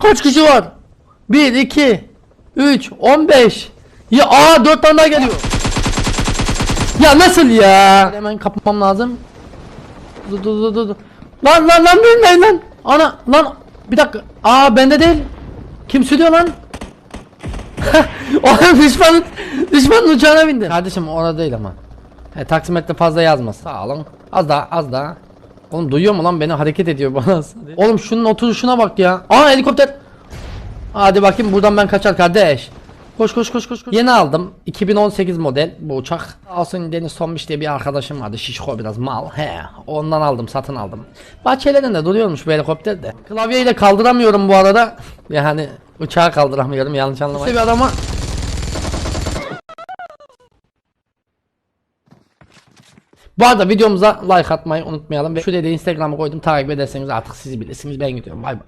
Kaç kişi var? 1, 2, 3, 15. Ya aa 4 tane daha geliyor. Ya nasıl ya? Hemen kapatmam lazım. Dur dur dur dur. Lan lan lan lan lan. Ana lan bir dakika. Aa bende değil. Kim sürüyor lan? Oğlum düşmanın düşmanın uçağına bindi. Kardeşim orada değil ama. He, taksimetre fazla yazma. Sağ olun. Az daha az daha. Oğlum duyuyor mu lan beni hareket ediyor bana. Oğlum şunun oturuşuna bak ya. Aa helikopter. Hadi bakayım buradan ben kaçar kardeş. Koş koş koş koş koş. Yeni aldım. 2018 model bu uçak. Olsun Deniz Sonmuş diye bir arkadaşım vardı. Şişko biraz mal. He. Ondan aldım satın aldım. Bahçelerinde duruyormuş bu helikopter de. Klavyeyle kaldıramıyorum bu arada. Yani uçağı kaldıramıyorum yanlış anlamayın. Bir adama Bu arada videomuza like atmayı unutmayalım ve şuraya da Instagram'a koydum. Takip ederseniz artık siz bilirsiniz. Ben gidiyorum. Bay bay.